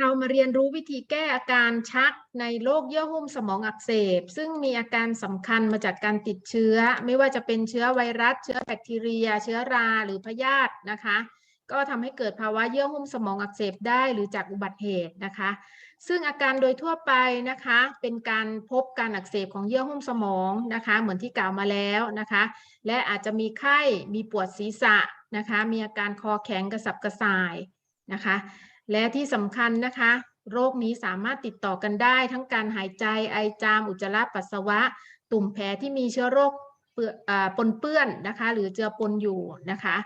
เรามาเรียนรู้วิธีแก้อาการชักในโรคเยื่อหุ้มสมองอักเสบ ซึ่งมีอาการสำคัญมาจากการติดเชื้อ ไม่ว่าจะเป็นเชื้อไวรัส เชื้อแบคทีเรีย เชื้อราหรือพยาธินะคะ ก็ทำให้เกิดภาวะเยื่อหุ้มสมองอักเสบได้หรือจากอุบัติเหตุนะคะ ซึ่งอาการโดยทั่วไปนะคะ เป็นการพบการอักเสบของเยื่อหุ้มสมองนะคะ เหมือนที่กล่าวมาแล้วนะคะ และอาจจะมีไข้มีปวดศีรษะนะคะ มีอาการคอแข็งกระสับกระส่ายนะคะ และที่สำคัญนะคะ โรคนี้สามารถติดต่อกันได้ ทั้งการหายใจไอจาม อุจจาระปัสสาวะ ตุ่มแผลที่มีเชื้อโรคปนอ่าปนเปื้อนนะคะ หรือเจือปนอยู่นะคะ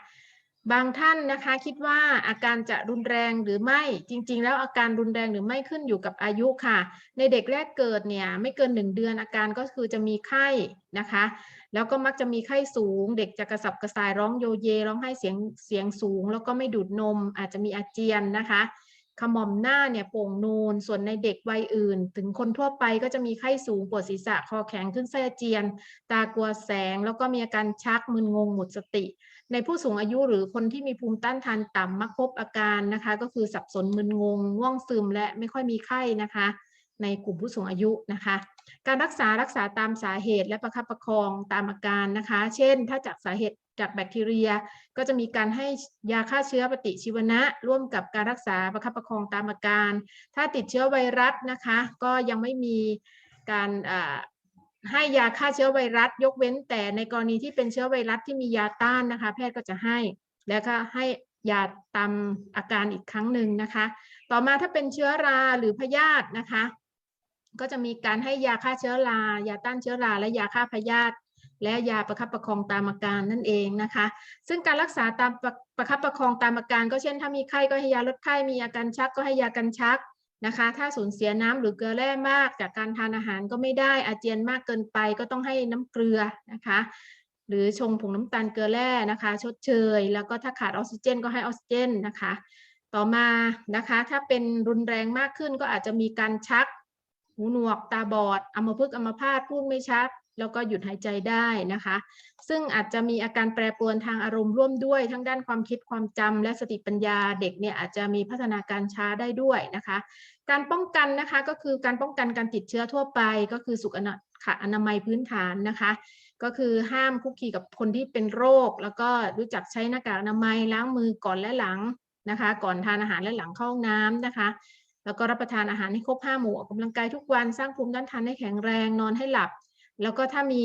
บางท่านนะคะคิดว่าอาการจะรุนแรงหรือไม่จริง ๆ แล้วอาการรุนแรงหรือไม่ขึ้นอยู่กับอายุค่ะ ในเด็กแรกเกิดเนี่ยไม่เกินหนึ่งเดือนอาการก็คือจะมีไข้นะคะ แล้วก็มักจะมีไข้สูง เด็กจะกระสับกระส่ายร้องโยเยร้องไห้เสียงเสียงสูง แล้วก็ไม่ดูดนมอาจจะมีอาเจียนนะคะ ขมอมหน้าเนี่ยโป่งนูน ส่วนในเด็กวัยอื่น ถึงคนทั่วไปก็จะมีไข้สูงปวดศีรษะคอแข็งขึ้นไส้อาเจียน ตากลัวแสง แล้วก็มีอาการชักมึนงงหมดสติ ในผู้สูงอายุหรือคนที่มีภูมิต้านทานต่ำมักพบอาการนะคะ ก็คือสับสนมึนงงง่วงซึมและไม่ค่อยมีไข้นะคะ ในกลุ่มผู้สูงอายุนะคะ การรักษารักษาตามสาเหตุและประคับประคองตามอาการนะคะ เช่น ถ้าจากสาเหตุจากแบคทีเรีย ก็จะมีการให้ยาฆ่าเชื้อปฏิชีวนะ ร่วมกับการรักษาประคับประคองตามอาการ ถ้าติดเชื้อไวรัสนะคะ ก็ยังไม่มีการให้ยาฆ่าเชื้อไวรัส ยกเว้นแต่ในกรณีที่เป็นเชื้อไวรัสที่มียาต้านนะคะ แพทย์ก็จะให้ แล้วก็ให้ยาตามอาการอีกครั้งหนึ่งนะคะ ต่อมาถ้าเป็นเชื้อราหรือพยาธินะคะ ก็จะมีการให้ยาฆ่าเชื้อรา ยาต้านเชื้อรา และยาฆ่าพยาธิและยาประคับประคองตามอาการนั่นเองนะคะ ซึ่งการรักษาตามประประคับประคองตามอาการ ก็เช่น ถ้ามีไข้ก็ให้ยาลดไข้ มีอาการชักก็ให้ยากันชักนะคะ ถ้าสูญเสียน้ำหรือเกลือแร่มากจากการทานอาหารก็ไม่ได้ อาเจียนมากเกินไปก็ต้องให้น้ำเกลือนะคะ หรือชงผงน้ำตาลเกลือแร่นะคะ ชดเชย แล้วก็ถ้าขาดออกซิเจนก็ให้ออกซิเจนนะคะ ต่อมานะคะ ถ้าเป็นรุนแรงมากขึ้นก็อาจจะมีการชัก หูหนวก ตาบอดอัมพฤกษ์อัมพาตพูดไม่ชัด แล้วก็หยุดหายใจได้นะคะ ซึ่งอาจจะมีอาการแปรปรวนทางอารมณ์ร่วมด้วย ทั้งด้านความคิดความจำและสติปัญญาเด็กเนี่ยอาจจะมีพัฒนาการช้าได้ด้วยนะคะ การป้องกันนะคะก็คือการป้องกันการติดเชื้อทั่วไป ก็คือสุขอนาค่ะอนามัยพื้นฐานนะคะ ก็คือห้ามคุกคีกับคนที่เป็นโรค แล้วก็รู้จักใช้หน้ากากอนามัยล้างมือก่อนและหลังนะคะ ก่อนทานอาหารและหลังเข้าห้องน้ำนะคะ แล้วก็รับประทานอาหารให้ครบห้าหมู่ออกกำลังกายทุกวันสร้างภูมิต้านทานให้แข็งแรงนอนให้หลับ แล้วก็ถ้ามี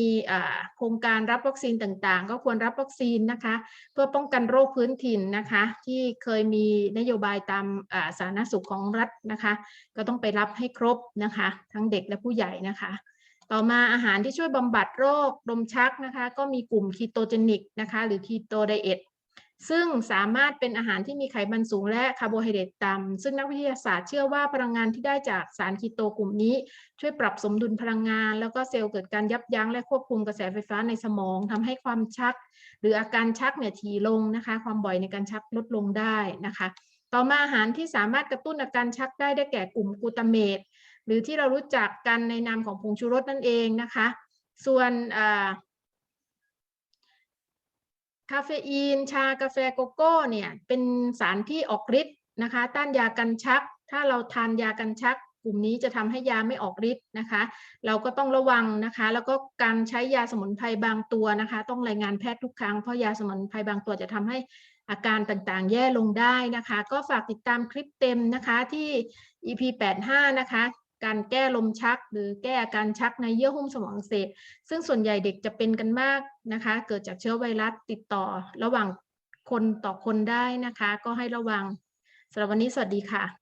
โครงการรับวัคซีนต่างๆ ก็ควรรับวัคซีนนะคะ เพื่อป้องกันโรคพื้นถิ่นนะคะ ที่เคยมีนโยบายตามาสาธารณสุขของรัฐนะคะ ก็ต้องไปรับให้ครบนะคะ ทั้งเด็กและผู้ใหญ่นะคะต่อมาอาหารที่ช่วยบำบัดโรคลมชักนะคะ ก็มีกลุ่มคีโตเจนิกนะคะ หรือคีโตไดเอท ซึ่งสามารถเป็นอาหารที่มีไขมันสูงและคาร์โบไฮเดรตต่ำซึ่งนักวิทยาศาสตร์เชื่อว่าพลังงานที่ได้จากสารคีโตกลุ่มนี้ ช่วยปรับสมดุลพลังงาน แล้วก็เซลล์เกิดการยับยั้งและควบคุมกระแสไฟฟ้าในสมองทำให้ความชัก หรืออาการชักเนี่ยถี่ลงนะคะ ความบ่อยในการชักลดลงได้นะคะ ต่อมาอาหารที่สามารถกระตุ้นอาการชักได้ได้แก่กลุ่มกูตาเมตหรือที่เรารู้จักกันในนามของผงชูรสนั่นเองนะคะ ส่วนอ่า คาเฟอีน ชากาแฟโกโก้เนี่ยเป็นสารที่ออกฤทธิ์นะคะต้านยากันชัก ถ้าเราทานยากันชัก กลุ่มนี้จะทำให้ยาไม่ออกฤทธิ์นะคะ เราก็ต้องระวังนะคะ แล้วก็การใช้ยาสมุนไพรบางตัวนะคะ ต้องรายงานแพทย์ทุกครั้งเพราะยาสมุนไพรบางตัวจะทำให้อาการต่างๆ แย่ลงได้นะคะ ก็ฝากติดตามคลิปเต็มนะคะที่ EP 85 นะคะ การแก้ลมชัก หรือแก้อาการชักในเยื่อหุ้มสมองอักเสบซึ่งส่วนใหญ่เด็กจะเป็นกันมากนะคะ เกิดจากเชื้อไวรัสติดต่อระหว่างคนต่อคนได้นะคะ ก็ให้ระวังสำหรับวันนี้สวัสดีค่ะ